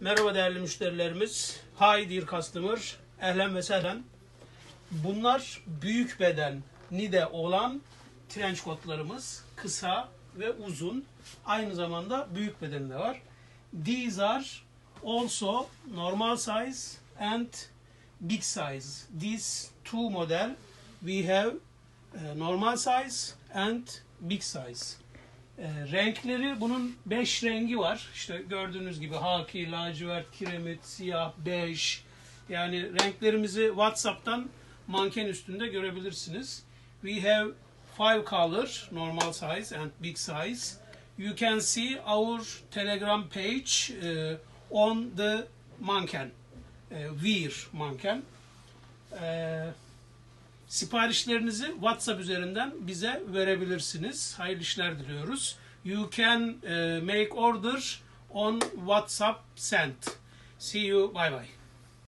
Merhaba değerli müşterilerimiz. Hi dear customer. Ehlen ve sehlen. Bunlar büyük beden nide olan trench coatlarımız. Kısa ve uzun. Aynı zamanda büyük bedeni de var. These are also normal size and big size. These two model we have eh, normal size and big size. E, renkleri bunun 5 rengi var. İşte gördüğünüz gibi haki, lacivert, kiremit, siyah, bej. Yani renklerimizi WhatsApp'tan manken üstünde görebilirsiniz. We have five color, normal size and big size. You can see our Telegram page eh, on the manken. eh, Wear manken. Eh, Siparişlerinizi WhatsApp üzerinden bize verebilirsiniz. Hayırlı işler diliyoruz. You can eh, make order on WhatsApp sent. See you. Bye bye.